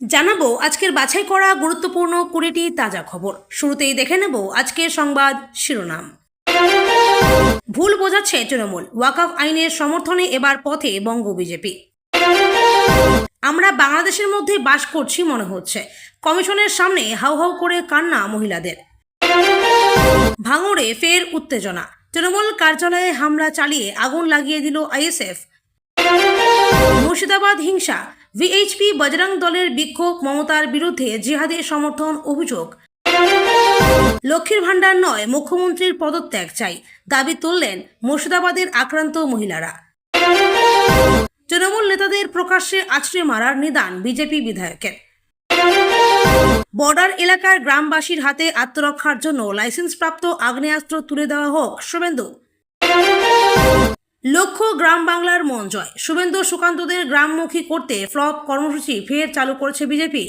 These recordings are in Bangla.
জানাব আজকের বাছাই করা গুরুত্বপূর্ণ কুড়িটি তাজা খবর। শুরুতেই দেখে নেব আজকের সংবাদ শিরোনাম। ভুল বোঝাচ্ছে তৃণমূল। ওয়াকফ আইনের সমর্থনে এবার পথে বঙ্গ বিজেপি। আমরা বাংলাদেশের মধ্যে বাস করছি মনে হচ্ছে। কমিশনের সামনে হাউ হাউ করে কান্না মহিলাদের। ভাঙড়ে ফের উত্তেজনা। তৃণমূল কার্যালয়ে হামলা চালিয়ে আগুন লাগিয়ে দিল আইএসএফ। মুর্শিদাবাদ হিংসা। ভিএইচপি বজরং দলের বিক্ষোভ মমতার বিরুদ্ধে জিহাদি সমর্থন অভিযোগ। লক্ষ্মীর ভাণ্ডার নয়, মুখ্যমন্ত্রীর পদত্যাগ চাই, দাবি তুললেন মুর্শিদাবাদের আক্রান্ত মহিলারা। তৃণমূল নেতাদের প্রকাশ্যে আছড়ে মারার নিদান বিজেপি বিধায়কের। বর্ডার এলাকার গ্রামবাসীর হাতে আত্মরক্ষার জন্য লাইসেন্সপ্রাপ্ত আগ্নেয়াস্ত্র তুলে দেওয়া হোক, শুভেন্দু। লক্ষ্য গ্রাম বাংলার মন জয়। শুভেন্দু সুকান্তদের গ্রামমুখী করতে ফ্লপ কর্মসূচি ফের চালু করেছে বিজেপি।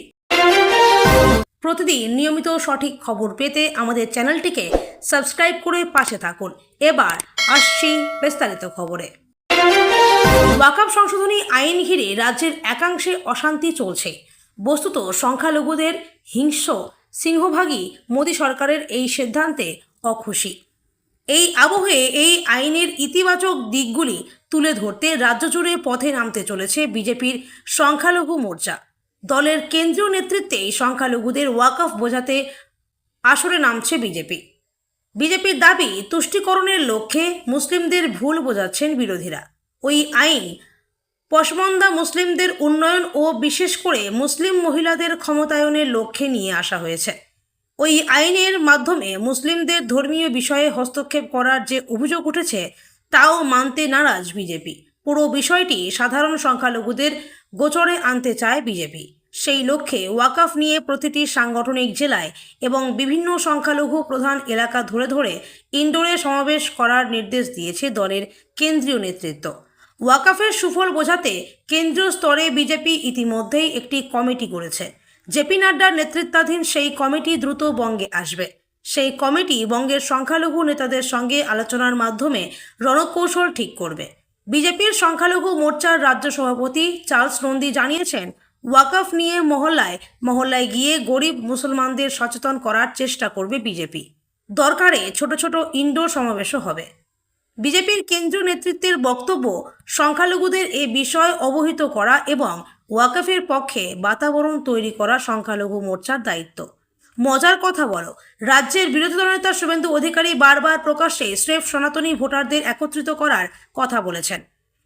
প্রতিদিন নিয়মিত সঠিক খবর পেতে আমাদের চ্যানেলটিকে সাবস্ক্রাইব করে পাশে থাকুন। এবার আসছি বিস্তারিত খবরে। ওয়াকাপ সংশোধনী আইন ঘিরে রাজ্যের একাংশে অশান্তি চলছে। বস্তুত সংখ্যালঘুদের হিংস্র, সিংহভাগই মোদী সরকারের এই সিদ্ধান্তে অখুশি। এই আবহে এই আইনের ইতিবাচক দিকগুলি তুলে ধরতে রাজ্য জুড়ে পথে নামতে চলেছে বিজেপির সংখ্যালঘু মোর্চা। দলের কেন্দ্রীয় নেতৃত্বে সংখ্যালঘুদের ওয়াকফ বোঝাতে আসরে নামছে বিজেপি। বিজেপির দাবি, তুষ্টিকরণের লক্ষ্যে মুসলিমদের ভুল বোঝাচ্ছেন বিরোধীরা। ওই আইন পশমন্দা মুসলিমদের উন্নয়ন ও বিশেষ করে মুসলিম মহিলাদের ক্ষমতায়নের লক্ষ্যে নিয়ে আসা হয়েছে। ওই আইনের মাধ্যমে মুসলিমদের ধর্মীয় বিষয়ে হস্তক্ষেপ করার যে অভিযোগ উঠেছে, তাও মানতে নারাজ বিজেপি। পুরো বিষয়টি সাধারণ সংখ্যালঘুদের গোচরে আনতে চায় বিজেপি। সেই লক্ষ্যে ওয়াকাফ নিয়ে প্রতিটি সাংগঠনিক জেলায় এবং বিভিন্ন সংখ্যালঘু প্রধান এলাকা ধরে ধরে ইনডোরে সমাবেশ করার নির্দেশ দিয়েছে দলের কেন্দ্রীয় নেতৃত্ব। ওয়াকাফের সুফল বোঝাতে কেন্দ্রীয় স্তরে বিজেপি ইতিমধ্যেই একটি কমিটি করেছে। জেপি নাড্ডার নেতৃত্বাধীন সেই কমিটি দ্রুত বঙ্গে আসবে। সেই কমিটি বঙ্গের সংখ্যালঘু নেতাদের সঙ্গে আলোচনার মাধ্যমে রণকৌশল ঠিক করবে। বিজেপির সংখ্যালঘু মোর্চার রাজ্য সভাপতি চার্লস নন্দী জানিয়েছেন, ওয়াকফ নিয়ে মহল্লায় মহল্লায় গিয়ে গরিব মুসলমানদের সচেতন করার চেষ্টা করবে বিজেপি। দরকারে ছোট ছোট ইনডোর সমাবেশও হবে। বিজেপির কেন্দ্রীয় নেতৃত্বের বক্তব্য, সংখ্যালঘুদের এ বিষয় অবহিত করা এবং ওয়াকফের পক্ষে বাতাবরণ তৈরি করা সংখ্যালঘু মোর্চার দায়িত্ব। মজার কথা বলো, রাজ্যের বিরোধী দলনেতা শুভেন্দু অধিকারী বারবার প্রকাশ্যে স্রেফ সনাতনী ভোটারদের একত্রিত করার কথা বলেছেন।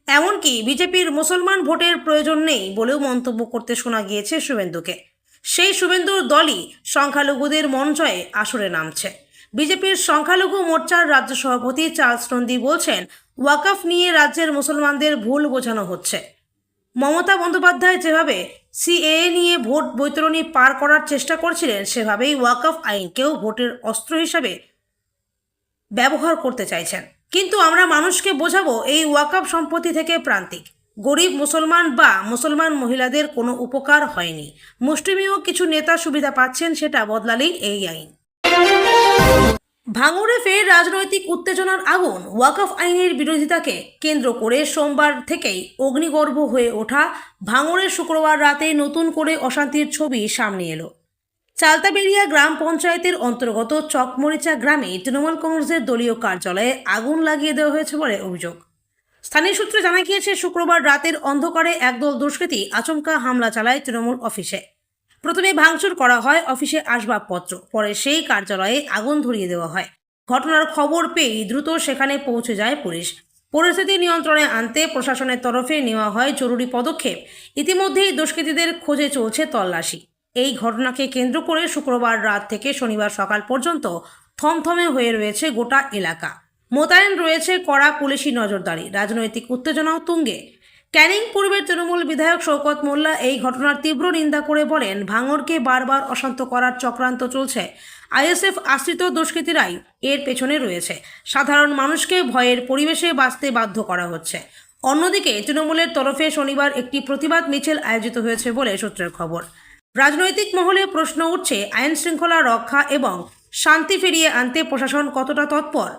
এমনকি বিজেপির মুসলমান ভোটের প্রয়োজন নেই বলেও মন্তব্য করতে শোনা গিয়েছে শুভেন্দুকে। সেই শুভেন্দুর দলই সংখ্যালঘুদের মন জয়ে আসরে নামছে। বিজেপির সংখ্যালঘু মোর্চার রাজ্য সভাপতি চার্লস নন্দী বলছেন, ওয়াকফ নিয়ে রাজ্যের মুসলমানদের ভুল বোঝানো হচ্ছে। মমতা বন্দ্যোপাধ্যায় যেভাবে সিএএ নিয়ে ভোট বৈতরণী পার করার চেষ্টা করছিলেন, সেভাবেই ওয়াকফ আইনকেও ভোটের অস্ত্র হিসাবে ব্যবহার করতে চাইছেন। কিন্তু আমরা মানুষকে বোঝাবো এই ওয়াকফ সম্পত্তি থেকে প্রান্তিক। গরিব মুসলমান বা মুসলমান মহিলাদের কোনো উপকার হয়নি। মুষ্টিমেয় কিছু নেতা সুবিধা পাচ্ছেন, সেটা বদলালেই এই আইন। ভাঙড়ে ফের রাজনৈতিক উত্তেজনার আগুন। ওয়াকফ আইনের বিরোধিতাকে কেন্দ্র করে সোমবার থেকেই অগ্নিগর্ভ হয়ে ওঠা ভাঙড়ের শুক্রবার রাতে নতুন করে অশান্তির ছবি সামনে এলো। চালতাবেড়িয়া গ্রাম পঞ্চায়েতের অন্তর্গত চকমরিচা গ্রামে তৃণমূল কংগ্রেসের দলীয় কার্যালয়ে আগুন লাগিয়ে দেওয়া হয়েছে বলে অভিযোগ। স্থানীয় সূত্রে জানা গিয়েছে, শুক্রবার রাতের অন্ধকারে একদল দুষ্কৃতী আচমকা হামলা চালায় তৃণমূল অফিসে। প্রথমে ভাঙচুর করা হয় অফিসে আসবাবপত্র, পরে সেই কার্যালয়ে আগুন ধরিয়ে দেওয়া হয়। ঘটনার খবর পেয়েই দ্রুত সেখানে পৌঁছে যায় পুলিশ। পরিস্থিতি নিয়ন্ত্রণে আনতে প্রশাসনের তরফে নেওয়া হয় জরুরি পদক্ষেপ। ইতিমধ্যেই দুষ্কৃতীদের খোঁজে চলছে তল্লাশি। এই ঘটনাকে কেন্দ্র করে শুক্রবার রাত থেকে শনিবার সকাল পর্যন্ত থমথমে হয়ে রয়েছে গোটা এলাকা। মোতায়েন রয়েছে কড়া পুলিশি নজরদারি, রাজনৈতিক উত্তেজনাও তুঙ্গে। ক্যানিং পূর্বের তৃণমূল বিধায়ক শওকত মোল্লা এই ঘটনার তীব্র নিন্দা করে বলেন, ভাঙড়কে বারবার অশান্ত করার চক্রান্ত চলছে। আইএসএফ আশ্রিত দুষ্কৃতীরাই এর পেছনে রয়েছে। সাধারণ মানুষকে ভয়ের পরিবেশে বাঁচতে বাধ্য করা হচ্ছে। অন্যদিকে, তৃণমূলের তরফে শনিবার একটি প্রতিবাদ মিছিল আয়োজিত হয়েছে বলে সূত্রের খবর। রাজনৈতিক মহলে প্রশ্ন উঠছে আইন শৃঙ্খলা রক্ষা এবং শান্তি ফিরিয়ে আনতে প্রশাসন কতটা তৎপর?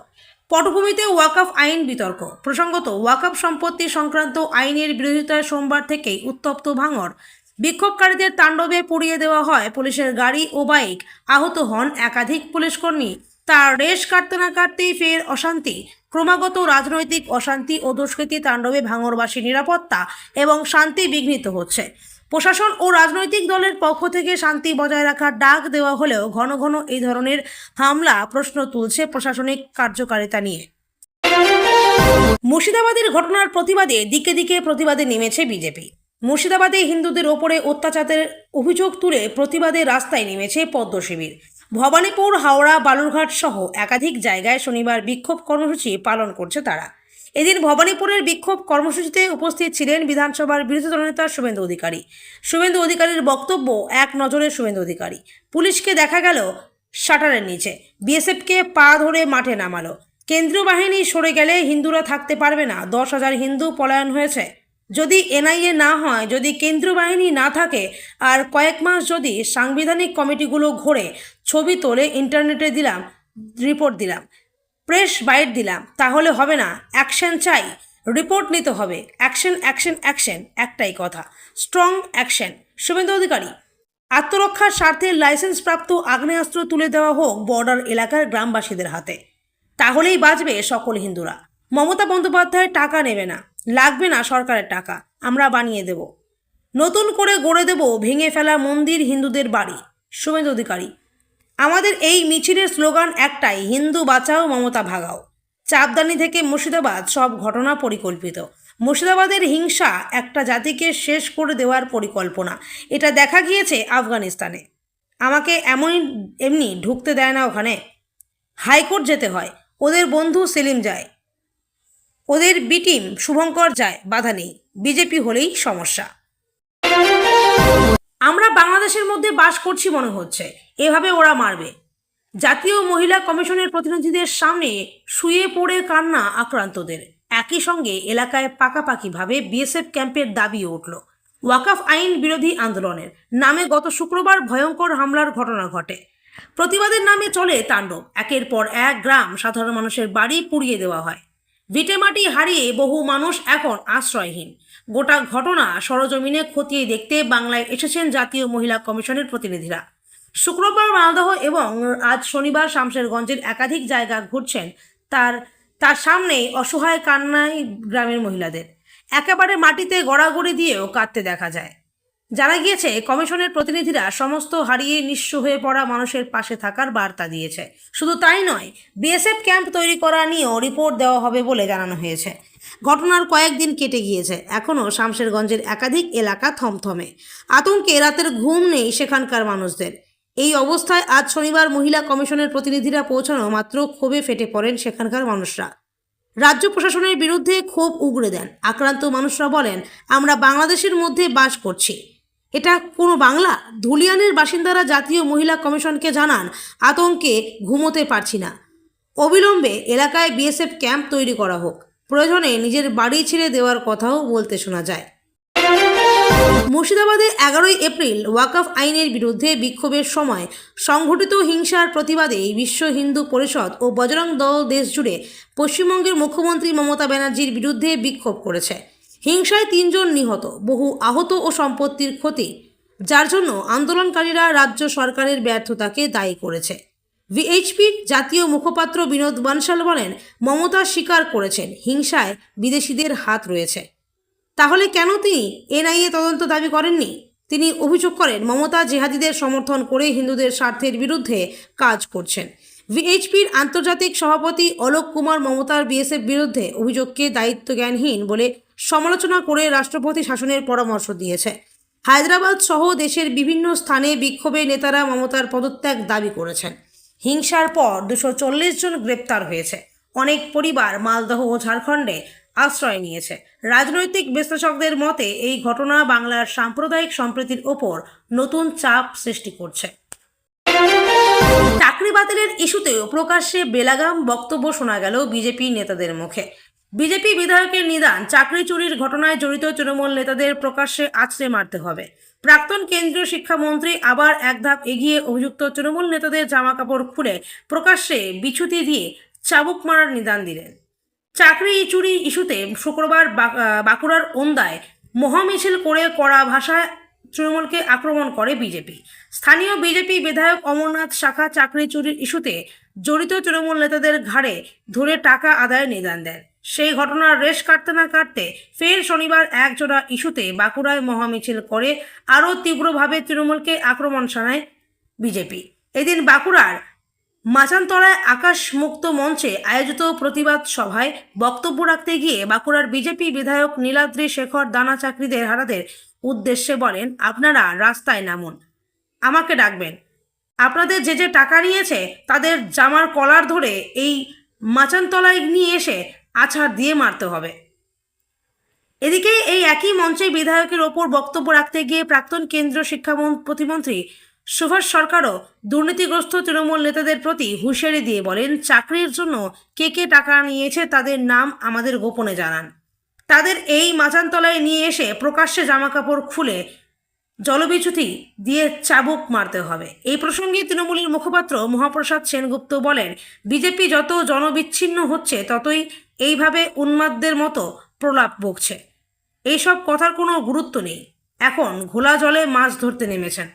পটভূমিতে ওয়াকফ আইন বিতর্ক। প্রসঙ্গত, ওয়াকফ সম্পত্তি সংক্রান্ত আইনের বিরোধিতায় সোমবার থেকেই উত্তপ্ত ভাঙর বিক্ষোভকারীদের তাণ্ডবে পুড়িয়ে দেওয়া হয় পুলিশের গাড়ি ও বাইক। আহত হন একাধিক পুলিশকর্মী। তার রেশ কাটতে না কাটতেই ফের অশান্তি। ক্রমাগত রাজনৈতিক অশান্তি ও দুষ্কৃতী তাণ্ডবে ভাঙরবাসী নিরাপত্তা এবং শান্তি বিঘ্নিত হচ্ছে। প্রশাসন ও রাজনৈতিক দলের পক্ষ থেকে শান্তি বজায় রাখার ডাক দেওয়া হলেও ঘন ঘন এই ধরনের হামলা প্রশ্ন তুলছে প্রশাসনিক কার্যকারিতা নিয়ে। মুর্শিদাবাদের ঘটনার প্রতিবাদে দিকে দিকে প্রতিবাদে নেমেছে বিজেপি। মুর্শিদাবাদে হিন্দুদের ওপরে অত্যাচারের অভিযোগ তুলে প্রতিবাদে রাস্তায় নেমেছে পদ্ম শিবির। ভবানীপুর, হাওড়া, বালুরঘাট সহ একাধিক জায়গায় শনিবার বিক্ষোভ কর্মসূচি পালন করছে তারা। এদিন ভবানীপুরের বিক্ষোভ কর্মসূচিতে উপস্থিত ছিলেন বিধানসভার বিরোধী দলনেতা শুভেন্দু অধিকারী। শুভেন্দু অধিকারীর বক্তব্য এক নজরে শুভেন্দু অধিকারী। পুলিশকে দেখা গেল শাটারের নিচে। বিএসএফকে পা ধরে মাঠে নামালো। কেন্দ্রীয় বাহিনী সরে গেলে হিন্দুরা থাকতে পারবে না। দশ হাজার হিন্দু পলায়ন হয়েছে। যদি এনআইএ না হয়, যদি কেন্দ্রীয় বাহিনী না থাকে, আর কয়েক মাস যদি সাংবিধানিক কমিটিগুলো ঘোরে, ছবি তোলে, ইন্টারনেটে দিলাম, রিপোর্ট দিলাম প্রেস বাইট দিলাম, তাহলে হবে না, অ্যাকশন চাই। রিপোর্ট নিতে হবে, অ্যাকশন অ্যাকশন অ্যাকশন, একটাই কথা, স্ট্রং অ্যাকশন। শুভেন্দু অধিকারী, আত্মরক্ষার স্বার্থে লাইসেন্সপ্রাপ্ত আগ্নেয়াস্ত্র তুলে দেওয়া হোক বর্ডার এলাকার গ্রামবাসীদের হাতে। তাহলেই বাঁচবে সকল হিন্দুরা। মমতা বন্দ্যোপাধ্যায় টাকা নেবে না, লাগবে না সরকারের টাকা, আমরা বানিয়ে দেব। নতুন করে গড়ে দেব ভেঙে ফেলা মন্দির হিন্দুদের বাড়ি। শুভেন্দু অধিকারী আমাদের এই মিছিলের স্লোগান একটাই, হিন্দু বাঁচাও, মমতা ভাগাও। চাপদানি থেকে মুর্শিদাবাদ সব ঘটনা পরিকল্পিত। মুর্শিদাবাদের হিংসা একটা জাতিকে শেষ করে দেওয়ার পরিকল্পনা। এটা দেখা গিয়েছে আফগানিস্তানে। আমাকে এমনই এমনি ঢুকতে দেয় না ওখানে। হাইকোর্ট যেতে হয়, ওদের বন্ধু সেলিম যায়। ওদের বিটিম শুভঙ্কর যায়, বাধা নেই। বিজেপি হলেই সমস্যা। আমরা বাংলাদেশের মধ্যে বাস করছি মনে হচ্ছে। এভাবে ওরা মারবে। জাতীয় মহিলা কমিশনের প্রতিনিধিদের সামনে শুয়ে পড়ে কান্না আক্রান্তদের। একই সঙ্গে এলাকায় পাকাপাকিভাবে বিএসএফ ক্যাম্পের দাবিও উঠল। ওয়াকাফ আইন বিরোধী আন্দোলনের নামে গত শুক্রবার ভয়ঙ্কর হামলার ঘটনা ঘটে। প্রতিবাদের নামে চলে তাণ্ডব। একের পর এক গ্রাম সাধারণ মানুষের বাড়ি পুড়িয়ে দেওয়া হয়। ভিটেমাটি হারিয়ে বহু মানুষ এখন আশ্রয়হীন। গোটা ঘটনা সরজমিনে খতিয়ে দেখতে বাংলায় এসেছেন জাতীয় মহিলা কমিশনের প্রতিনিধিরা। শুক্রবার মালদহ এবং আজ শনিবার শামশেরগঞ্জের একাধিক জায়গা ঘুরছেন তার তার সামনেই অসহায় কান্নায় গ্রামের মহিলাদের। একেবারে মাটিতে গড়াগড়ি দিয়েও কাঁদতে দেখা যায়। জানা গিয়েছে, কমিশনের প্রতিনিধিরা সমস্ত হারিয়ে নিঃস্ব হয়ে পড়া মানুষের পাশে থাকার বার্তা দিয়েছে। শুধু তাই নয়, বিএসএফ ক্যাম্প তৈরি করা নিয়েও রিপোর্ট দেওয়া হবে বলে জানানো হয়েছে। ঘটনার কয়েকদিন কেটে গিয়েছে, এখনও শামশেরগঞ্জের একাধিক এলাকা থমথমে। আতঙ্কে রাতের ঘুম নেই সেখানকার মানুষদের। এই অবস্থায় আজ শনিবার মহিলা কমিশনের প্রতিনিধিরা পৌঁছানো মাত্র ক্ষোভে ফেটে পড়েন সেখানকার মানুষরা। রাজ্য প্রশাসনের বিরুদ্ধে ক্ষোভ উগড়ে দেন। আক্রান্ত মানুষরা বলেন, আমরা বাংলাদেশের মধ্যে বাস করছি। এটা কোনো বাংলা? ধুলিয়ানের বাসিন্দারা জাতীয় মহিলা কমিশনকে জানান, আতঙ্কে ঘুমোতে পারছি না। অবিলম্বে এলাকায় বিএসএফ ক্যাম্প তৈরি করা হোক। প্রয়োজনে নিজের বাড়ি ছেড়ে দেওয়ার কথাও বলতে শোনা যায়। মুর্শিদাবাদে এগারোই এপ্রিল ওয়াকফ আইনের বিরুদ্ধে বিক্ষোভের সময় সংঘটিত হিংসার প্রতিবাদে বিশ্ব হিন্দু পরিষদ ও বজরং দল দেশ জুড়ে পশ্চিমবঙ্গের মুখ্যমন্ত্রী মমতা ব্যানার্জির বিরুদ্ধে বিক্ষোভ করেছে। হিংসায় তিনজন নিহত, বহু আহত ও সম্পত্তির ক্ষতি, যার জন্য আন্দোলনকারীরা রাজ্য সরকারের ব্যর্থতাকে দায়ী করেছে। ভিএইচপির জাতীয় মুখপাত্র বিনোদ বানশাল বলেন, মমতা স্বীকার করেছেন, হিংসায় বিদেশিদের হাত রয়েছে। তাহলে কেন তিনি এনআইএ তদন্ত দাবি করেননি? তিনি অভিযোগ করেন, মমতা জেহাদিদের সমর্থন করে হিন্দুদের স্বার্থের বিরুদ্ধে কাজ করছেন। ভিএইচপির আন্তর্জাতিক সভাপতি অলোক কুমার মমতার বিএসএফ বিরুদ্ধে অভিযোগকে দায়িত্বজ্ঞানহীন বলে সমালোচনা করে রাষ্ট্রপতি শাসনের পরামর্শ দিয়েছে। হায়দ্রাবাদ সহ দেশের বিভিন্ন স্থানে বিক্ষোভে নেতারা মমতার পদত্যাগ দাবি করেছেন। হিংসার পর দুশো চল্লিশ জন গ্রেপ্তার হয়েছে। অনেক পরিবার মালদহ ও ঝাড়খণ্ডে আশ্রয় নিয়েছে। রাজনৈতিক বিশ্লেষকদের মতে, এই ঘটনা বাংলার সাম্প্রদায়িক সম্প্রীতির ওপর নতুন চাপ সৃষ্টি করছে। চাকরি বাতিলের ইস্যুতেও প্রকাশ্যে বেলাগাম বক্তব্য শোনা গেল বিজেপি নেতাদের মুখে। বিজেপি বিধায়কের নিদান, চাকরি চুরির ঘটনায় জড়িত তৃণমূল নেতাদের প্রকাশ্যে আছড়ে মারতে হবে। প্রাক্তন কেন্দ্রীয় শিক্ষামন্ত্রী আবার এক ধাপ এগিয়ে অভিযুক্ত তৃণমূল নেতাদের জামা কাপড় খুলে প্রকাশ্যে বিছুতি দিয়ে চাবুক মারার নিদান দিলেন। চাকরি চুরি ইস্যুতে শুক্রবার বাঁকুড়ার ওন্দায় মহামিছিল করে কড়া ভাষায় তৃণমূলকে আক্রমণ করে বিজেপি। স্থানীয় বিজেপি বিধায়ক অমরনাথ শাখা চাকরি চুরির ইস্যুতে জড়িত তৃণমূল নেতাদের ঘাড়ে ধরে টাকা আদায়ের নিদান দেন। সেই ঘটনার রেশ কাটতে না কাটতে ফের শনিবার একজোড়া ইস্যুতে বাঁকুড়ায় মহামিছিল করে আরও তীব্রভাবে তৃণমূলকে আক্রমণ শানায় বিজেপি। এদিন বাঁকুড়ার মাচানতলায় আকাশ মুক্ত মঞ্চে আয়োজিত প্রতিবাদ সভায় বক্তব্য রাখতে গিয়ে বাঁকুড়ার বিজেপি বিধায়ক নীলাদ্রি শেখর দানা চাকরিদের হারাদের উদ্দেশ্যে বলেন, আপনারা রাস্তায় নামুন। আমাকে ডাকবেন। আপনাদের যে যে টাকা নিয়েছে তাদের জামার কলার ধরে এই মাচানতলায় নিয়ে এসে আছাড় দিয়ে মারতে হবে। এদিকে এই একই মঞ্চে বিধায়কের ওপর বক্তব্য রাখতে গিয়ে প্রাক্তন কেন্দ্রীয় শিক্ষা প্রতিমন্ত্রী সুভাষ সরকারও দুর্নীতিগ্রস্ত তৃণমূল নেতাদের প্রতি হুঁশিয়ারি দিয়ে বলেন, চাকরির জন্য কে কে টাকা নিয়েছে তাদের নাম আমাদের গোপনে জানান। তাদের এই মাচানতলায় নিয়ে এসে প্রকাশ্যে জামাকাপড় খুলে জলবিচ্যুতি দিয়ে চাবুক মারতে হবে। এই প্রসঙ্গে তৃণমূলের মুখপাত্র মহাপ্রসাদ সেনগুপ্ত বলেন, বিজেপি যত জনবিচ্ছিন্ন হচ্ছে, ততই এইভাবে উন্মাদদের মতো প্রলাপ বকছে। এইসব কথার কোনো গুরুত্ব নেই। এখন ঘোলা জলে মাছ ধরতে নেমেছেন।